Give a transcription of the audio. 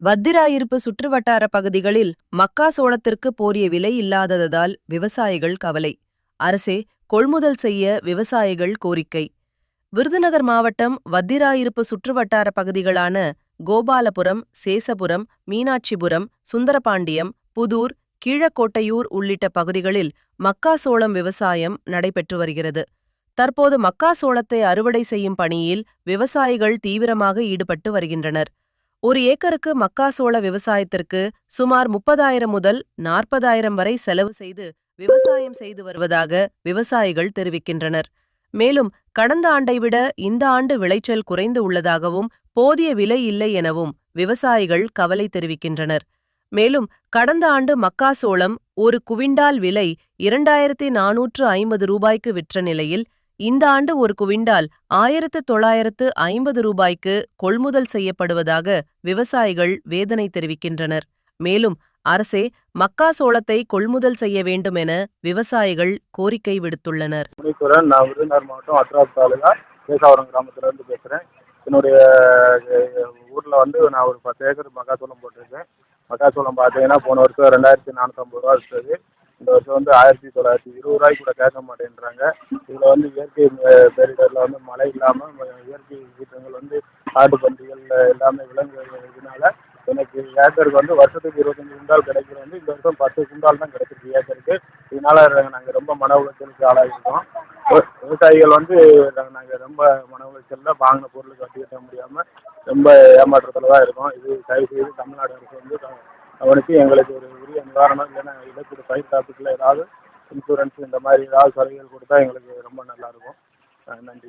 வத்திராயிருப்பு சுற்றுவட்டார பகுதிகளில் மக்கா சோளத்திற்கு போரிய விலை இல்லாததால் விவசாயிகள் கவலை. அரசே கொள்முதல் செய்ய விவசாயிகள் கோரிக்கை. விருதுநகர் மாவட்டம் வத்திராயிருப்பு சுற்றுவட்டார பகுதிகளான கோபாலபுரம் சேசபுரம் மீனாட்சிபுரம் சுந்தரபாண்டியம் புதூர் கீழக்கோட்டையூர் உள்ளிட்ட பகுதிகளில் மக்காசோளம் விவசாயம் நடைபெற்று வருகிறது. தற்போது மக்காசோளத்தை அறுவடை செய்யும் பணியில் விவசாயிகள் தீவிரமாக ஈடுபட்டு வருகின்றனர். ஒரு ஏக்கருக்கு மக்காசோள விவசாயத்திற்கு சுமார் முப்பதாயிரம் முதல் நாற்பதாயிரம் வரை செலவு செய்து விவசாயம் செய்து வருவதாக விவசாயிகள் தெரிவிக்கின்றனர். மேலும் கடந்த ஆண்டை விட இந்த ஆண்டு விளைச்சல் குறைந்து உள்ளதாகவும் போதிய விலை இல்லை எனவும் விவசாயிகள் கவலை தெரிவிக்கின்றனர். மேலும் கடந்த ஆண்டு மக்காசோளம் ஒரு குவிண்டால் விலை இரண்டாயிரத்தி நானூற்று ஐம்பது ரூபாய்க்கு விற்ற நிலையில் இந்த ஆண்டு ஒரு குவிண்டால் ஆயிரத்து தொள்ளாயிரத்து ஐம்பது ரூபாய்க்கு கொள்முதல் செய்யப்படுவதாக விவசாயிகள் வேதனை தெரிவிக்கின்றனர். மேலும் அரசே மக்காசோளத்தை கொள்முதல் செய்ய வேண்டும் என விவசாயிகள் கோரிக்கை விடுத்துள்ளனர். நான் விருதுநகர் மாவட்டம் அட்ராஸ் தாலுகா கிராமத்துல இருந்து பேசுறேன். என்னுடைய ஊர்ல வந்து நான் ஒரு பத்து ஏக்கர் மக்காச்சோளம் போட்டிருக்கேன். மக்காச்சோளம் பார்த்தீங்கன்னா போன வருஷம் ரெண்டாயிரத்தி நானூற்றம்பது ரூபா விற்றது இந்த வருஷம் வந்து ஆயிரத்தி தொள்ளாயிரத்தி இருபது ரூபாய்க்கு கூட கேட்க மாட்டேன்றாங்க. இதில் வந்து இயற்கை பேரிடரில் வந்து மழை இல்லாமல் இயற்கை சீற்றங்கள் வந்து காட்டு பன்றிகள் எல்லாமே விலங்கு இதனால எனக்கு ஏக்கருக்கு வந்து வருஷத்துக்கு இருபத்தஞ்சு குண்டால் கிடைக்கிறது வந்து இந்த வருஷம் பத்து குண்டால் தான் கிடைச்சிருக்கு ஏக்கருக்கு. இதனால நாங்கள் ரொம்ப மன உளைச்சலுக்கு ஆளாகிருக்கோம் விவசாயிகள் வந்து நாங்கள் ரொம்ப மன உளைச்சலில் வாங்கின பொருளுக்கு வட்டி கட்ட முடியாமல் ரொம்ப ஏமாற்றத்தில் தான் இருக்கோம். இது தயவு செய்து தமிழ்நாடு அரசு வந்து க- கவனித்து எங்களுக்கு ஒரு உரிய நிவாரணம் இல்லைன்னா இழப்பீடு பயிர் காப்பீட்டில் ஏதாவது இன்சூரன்ஸ் இந்த மாதிரி ஏதாவது சலுகைகள் கொடுத்தா எங்களுக்கு ரொம்ப நல்லாயிருக்கும் நன்றி.